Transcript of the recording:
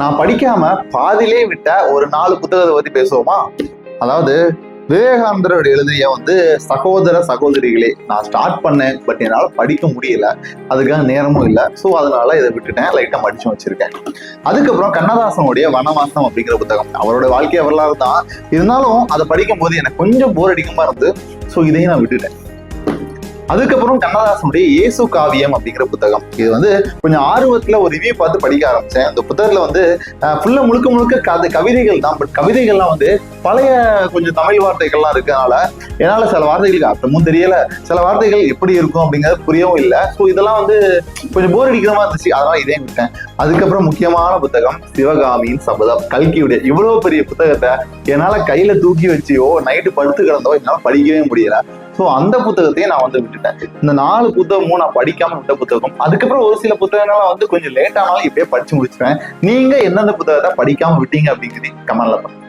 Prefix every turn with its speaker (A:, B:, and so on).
A: நான் படிக்காம பாதிலே விட்ட ஒரு நாலு புத்தகத்தை பத்தி பேசுவோமா? அதாவது விவேகானந்தரோட எழுதிய வந்து சகோதர சகோதரிகளே நான் ஸ்டார்ட் பண்ணேன் பட் என்னால் படிக்க முடியல. அதுக்காக நேரமும் இல்லை. ஸோ அதனால இதை விட்டுட்டேன். லைட்டாக மடிச்சு வச்சிருக்கேன். அதுக்கப்புறம் கண்ணதாசனுடைய வனவாசம் அப்படிங்கிற புத்தகம். அவரோட வாழ்க்கை வரலாறு தான். இருந்தாலும் அதை படிக்கும் போது எனக்கு கொஞ்சம் போர் அடிக்குமா இருந்து ஸோ இதையும் நான் விட்டுட்டேன். அதுக்கப்புறம் கண்ணதாசனுடைய இயேசு காவியம் அப்படிங்கிற புத்தகம். இது வந்து கொஞ்சம் ஆர்வத்துல ஒரு ரிவ்யூ பார்த்து படிக்க ஆரம்பிச்சேன். அந்த புத்தகத்துல வந்து ஃபுல்லா முழுக்க முழுக்க கதை கவிதைகள் தான். பட் கவிதைகள்லாம் வந்து பழைய கொஞ்சம் தமிழ் வார்த்தைகள்லாம் இருக்கனால என்னால சில வார்த்தைகளுக்கு அர்த்தமும் தெரியல. சில வார்த்தைகள் எப்படி இருக்கும் அப்படிங்கிறது புரியவும் இல்லை. ஸோ இதெல்லாம் வந்து கொஞ்சம் போர் அடிக்கிற மாதிரி இருந்துச்சு. அதெல்லாம் இதே விட்டேன். அதுக்கப்புறம் முக்கியமான புத்தகம் சிவகாமியின் சபதம். கல்கியுடைய இவ்வளவு பெரிய புத்தகத்தை என்னால கையில தூக்கி வச்சியோ நைட்டு படுத்து கிடந்தோ என்னால படிக்கவே முடியல. ஸோ அந்த புத்தகத்தையும் நான் வந்து விட்டுட்டேன். இந்த நாலு புத்தகமும் நான் படிக்காம விட்ட புத்தகம். அதுக்கப்புறம் ஒரு சில புத்தகங்கள்லாம் வந்து கொஞ்சம் லேட் ஆனாலும் இப்படியே படிச்சு முடிச்சிட்டேன் நீங்க எந்தெந்த புத்தகத்தை படிக்காம விட்டீங்க அப்படிங்கிறது கமெண்ட்ல பண்ணுங்க